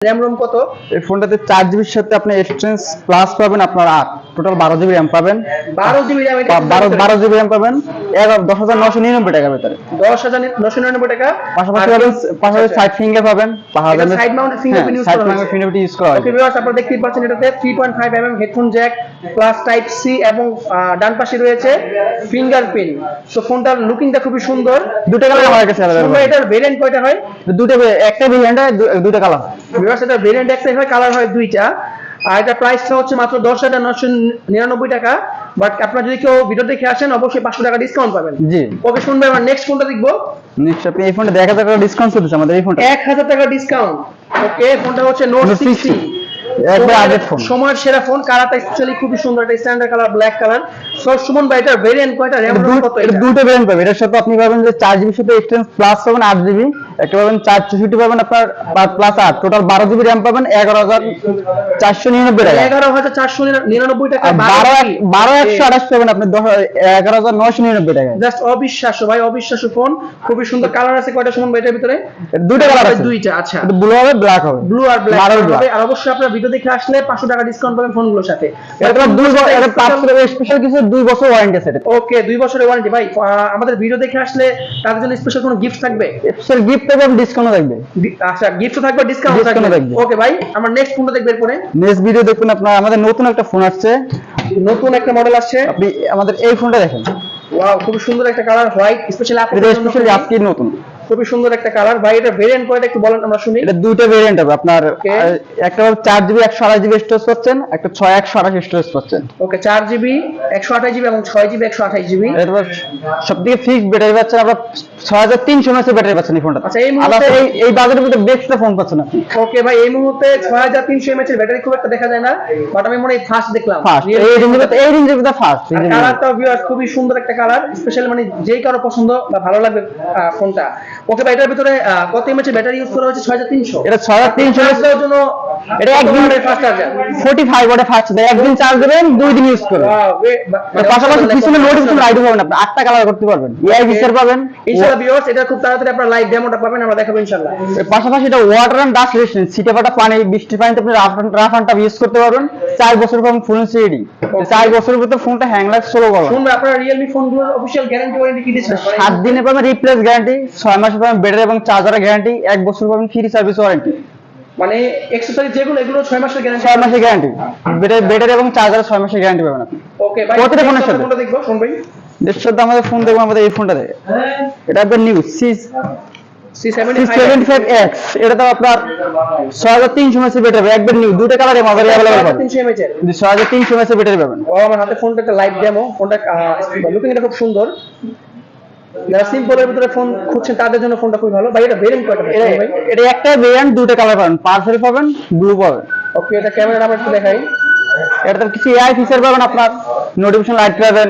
RAM ROM কত? এই ফোনটাতে চার জিবির সাথে আপনি এক্সচেঞ্জ প্লাস পাবেন আপনার আট টোটাল বারো জিবি র্যাম পাবেন। বারো জিবি র্যাম এটা বা- বারো বারো জিবি র্যাম পাবেন এগারো দশ হাজার নশো নিরানব্বই টাকার ভেতরে। দশ হাজার নশো নিরানব্বই টাকা? পাশাপাশি পাবেন পাশাপাশি সাইড ফিঙ্গার পাবেন এটা side mounted fingerprint use side করা ফিঙ্গারপ্রিন্ট ইউজ করা ওকে ভিউয়ার্স আপনারা দেখতেই পাচ্ছেন এটাতে 3.5 mm headphone jack plus type C এবং ডান পাশে রয়েছে ফিঙ্গারপ্রিন্ট সো ফোনটার লুকিংটা খুবই সুন্দর। দুটো কালার আমার কাছে এটার ভেরিয়েন্ট কয়টা হয়? দুটো একটা ভেরিয়েন্ট দুটো কালার ভিউয়ার্স এটা ভেরিয়েন্ট একটাই হয় কালার হয় দুইটা। আর এটা প্রাইসটা হচ্ছে মাত্র দশ হাজার নশো নিরানব্বই টাকা। বাট আপনারা যদি কেউ ভিডিও দেখে আসেন অবশ্যই পাঁচশো টাকা ডিসকাউন্ট পাবেন। জি। ওকে শুনবে আমরা নেক্সট কোনটা দেখব। নিশ্চয় আপনি এই ফোনটা দেখা টাকা ডিসকাউন্ট চলতেছে আমাদের এই ফোনটা এক হাজার টাকা ডিসকাউন্ট ওকে ফোনটা হচ্ছে নোট সিক্সটি একবার আপডেট ফোন সময়ের সেরা ফোন কালারটা স্পেশালি খুবই সুন্দর এটা standard colour black colour so Suman ভাই এটার ভেরিয়েন্ট কয়টা? র্যাম কত এটা এটা? দুটো ভেরিয়েন্ট পাবেন এটার সাথে আপনি পাবেন যে চার জিবির সাথে এক্সটেন্স প্লাস পাবেন আট জিবি একটা পাবেন চার চৌষট্টি পাবেন আপনার প্লাস আট। টোটাল বারো জিবি র্যাম পাবেন এগারো হাজার চারশো নিরানব্বই টাকা। এগারো হাজার চারশো নিরানব্বই টাকা বারো বারো একশো আঠাশ পাবেন আপনি এগারো হাজার নয়শো নিরানব্বই টাকা জাস্ট অবিশ্বাস্য ভাই অবিশ্বাস্য ফোন খুবই সুন্দর কালার আছে কয়টা সুমন ভাই এটার ভিতরে? দুটো কালার আছে। দুইটা আচ্ছা। ব্লু হবে ব্ল্যাক হবে। ব্লু আর ব্ল্যাক হবে। আর অবশ্যই আপনার ভিডিও দেখে আসলে পাঁচশো টাকা ডিসকাউন্ট পাবেন ফোনগুলোর সাথে। এটা দুই বছর এটা পাঁচ স্পেশাল কিছু দুই বছর ওয়ারেন্টি আছে ওকে দুই বছরের ওয়ারেন্টি ভাই আমাদের ভিডিও দেখে আসলে তাদের জন্য স্পেশাল কোনো গিফট থাকবে? স্পেশাল গিফট থাকবে ডিসকাউন্ট থাকবে। আচ্ছা গিফট থাকবে ডিসকাউন্ট থাকবে। ওকে ভাই আমরা নেক্সট কোনটা দেখবে এরপরে নেক্সট ভিডিও দেখুন আপনার আমাদের নতুন একটা ফোন আসছে। নতুন একটা মডেল আসছে। আপনি আমাদের এই ফোনটা দেখেন। ওয়াও খুব সুন্দর একটা কালার হোয়াইট স্পেশালি এটা স্পেশালি আজকে নতুন। খুবই সুন্দর একটা কালার ভাই এটা ভেরিয়েন্ট কয়টা একটু বলেন আমরা শুনি। এটা দুইটা ভেরিয়েন্ট হবে। আপনার একটা চার জিবি একশো আঠাশ জিবি স্টোরেজ পাচ্ছেন একটা ছয় একশো আঠাশ স্টোরেজ পাচ্ছেন। ওকে চার জিবি একশো আঠাশ জিবি এবং ছয় জিবি একশো আঠাশ জিবি এরপর সব থেকে ফিক্স ব্যাটারি পাচ্ছেন আপনার ছয় হাজার তিনশো এমএস ব্যাটারি পাচ্ছেন এই ফোনটা আচ্ছা, এই মুহূর্তে- এই এই বাজারের মধ্যে বেস্ট ফোন পাচ্ছেন আপনি। ওকে ভাই এই মুহূর্তে ছয় হাজার এর ব্যাটারি খুব একটা দেখা যায় না বাট আমি মনে হয় ফার্স্ট দেখলাম। ফার্স্ট এই রেঞ্জের মধ্যে এই রেঞ্জের মধ্যে ফার্স্ট কালারটা ভিউয়ার্স খুবই সুন্দর একটা কালার স্পেশালি মানে যেই কারও পছন্দ বা ভালো লাগবে ফোনটা ওকে ভাই এটার ভিতরে কত এর ব্যাটারি ইউজ করা হয়েছে? ছয় হাজার তিনশো? এটা ছয় হাজার তিনশো জন্য এটা একদিন ফোর্টি ফাইভ ওয়াটে ফার্স্ট দেয় একদিন চার্জ দেবেন দুই দিন ইউজ করবেন। পাশাপাশি পিছনে নোটিফিকেশন লাইট পাবেন আপনি আটটা কালার করতে পারবেন। এআই ফিচার পাবেন। ইনশাআল্লাহ ভিউয়ার্স এটা খুব তাড়াতাড়ি আপনারা লাইভ ডেমোটা পাবেন আমরা দেখাবো ইনশাআল্লাহ পাশাপাশি এটা ওয়াটার অ্যান্ড ডাস্ট রেজিস্ট্যান্ট সিটে ফাটা পানি বৃষ্টির পানিতে আপনি রাফ ইউজ করতে পারবেন। চার বছর ফুল সিডি চার ভিতরে ফোনটা হ্যাং লাগ ষোলো করবেন শুনবে আপনারা রিয়েলমি ফোনগুলোর অফিসিয়াল গ্যারান্টি ওয়ারেন্টি কি দিচ্ছেন? সাত দিনে পাবেন রিপ্লেস গ্যারান্টি ছয় মাসে পাবেন ব্যাটারি এবং চার্জারের গ্যারান্টি এক বছর পাবেন ফ্রি সার্ভিস ওয়ারেন্টি মানে এক্সেসরি যেগুলো এগুলো 6 মাসের গ্যারান্টি ছয় মাসের গ্যারান্টি ব্যাটারি ব্যাটারি এবং চার্জারের ছয় মাসের গ্যারান্টি পাবেন আপনি। ওকে ভাই প্রতিটা ফোনের সাথে। কোনটা দেখব শুন ভাই। আমাদের ফোন দেখব আমাদের এই ফোনটা দেখে এটা আপনার new C C75 seventy five X এটা তো আপনার ছয় হাজার তিনশো মেসি ব্যাটারি একবার নিউ দুটো কালারে আমাদের অ্যাভেলেবল পাবেন। 300 mAh এর। ছয় হাজার তিনশো মেসি ব্যাটারি পাবেন। ও আমার হাতে ফোনটা একটা লাইভ ডেমো ফোনটা খুব সুন্দর। যারা সিম্পলের ভিতরে ফোন খুঁজছেন তাদের জন্য ফোনটা খুবই ভালো। ভাই এটা ভেরিয়েন্ট কয়টা এটা ভাই? এটা একটা ভেরিয়েন্ট দুটো কালার পাবেন। পার্পল পাবেন ব্লু পাবেন। ওকে এটা ক্যামেরা নাম্বার একটু দেখাই। এটাতে কিছু এআই ফিচার পাবেন আপনার। নোটিফিকেশন লাইট পাবেন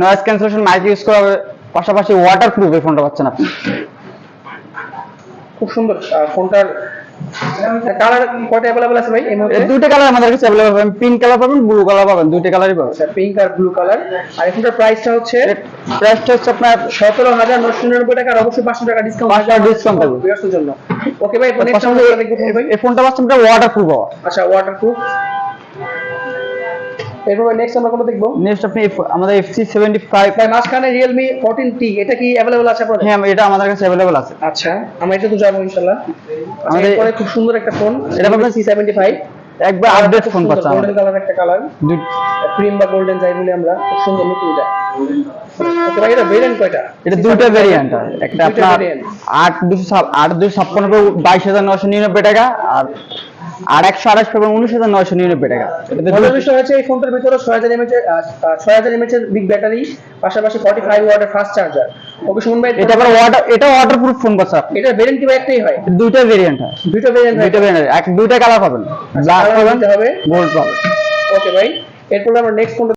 নয়েজ ক্যান্সেলেশন মাইক ইউজ করা হবে। পাশাপাশি ওয়াটার প্রুফ এই ফোনটা পাচ্ছেন আপনি। খুব সুন্দর ফোনটার কালার কয়টা अवेलेबल আছে ভাই এই এই মুহূর্তে দুটো কালার আমাদের কাছে অ্যাভেলেবল পাবেন পিঙ্ক কালার পাবেন ব্লু কালার পাবেন দুটো কালারই পাবেন আচ্ছা পিঙ্ক আর ব্লু কালার আর এই ফোনটার প্রাইসটা হচ্ছে প্রাইসটা হচ্ছে আপনার সতেরো হাজার নশো নিরানব্বই টাকা আর অবশ্যই পাঁচশো টাকা ডিসকাউন্ট পাঁচশো টাকা discount থাকবে। বিয়ার্সের জন্য ওকে ভাই নেক্সট পাশাপাশি আমরা দেখবো কোন ভাই এই ফোনটা পাচ্ছেন আপনার ওয়াটার প্রুফ পাওয়া আচ্ছা ওয়াটারপ্রুফ এরপর নেক্সট আমরা কোনটা দেখব? নেক্সট আপনি আমাদের এফসি সেভেন্টি ফাইভ ভাই মাঝখানে রিয়েলমি ফোরটিন এটা কি অ্যাভেলেবল আছে আপনাদের? হ্যাঁ এটা আমাদের কাছে অ্যাভেলেবল আছে। আচ্ছা আমরা এটা তো যাব ইনশাল্লাহ আমাদের- আমাদের খুব সুন্দর একটা ফোন এটা পাবেন সি একবার আপডেট ফোন পাচ্ছেন গোল্ডেন কালার একটা কালার ক্রিম বা গোল্ডেন যাই বলি আমরা খুব সুন্দর লুকিং এটা ওকে এটা ভেরিয়েন্ট কয়টা? এটা দুটো ভেরিয়েন্ট একটা আপনার variant। আট দুশো ছাপ- আট দুশো ছাপ্পান্ন পাবেন বাইশ হাজার নয়শো নিরানব্বই টাকা আর আর একশো আঠাশ পাবেন উনিশ হাজার নয়শো নিরানব্বই টাকা। এটাতে বিষয় হচ্ছে এই ফোনটার ভিতরে ছয় হাজার এমএচ ছয় হাজার এমএচ এর বিগ ব্যাটারি পাশাপাশি ফর্টি ফাইভ ওয়াটের ফাস্ট চার্জার ওকে শুনুন ভাই এটা আবার ওয়াটার এটা ওয়াটার প্রুফ ফোন পাচ্ছে স্যার এটা ভেরিয়েন্ট কি একটাই হয়। দুইটা ভেরিয়েন্ট হয়। দুটো ভেরিয়েন্ট দুইটা ভেরিয়েন্ট এক দুইটা কালার পাবেন। ব্ল্যাক পাবেন হবে। গোল্ড পাবেন। ওকে ভাই এরপর আমরা নেক্সট কোনটা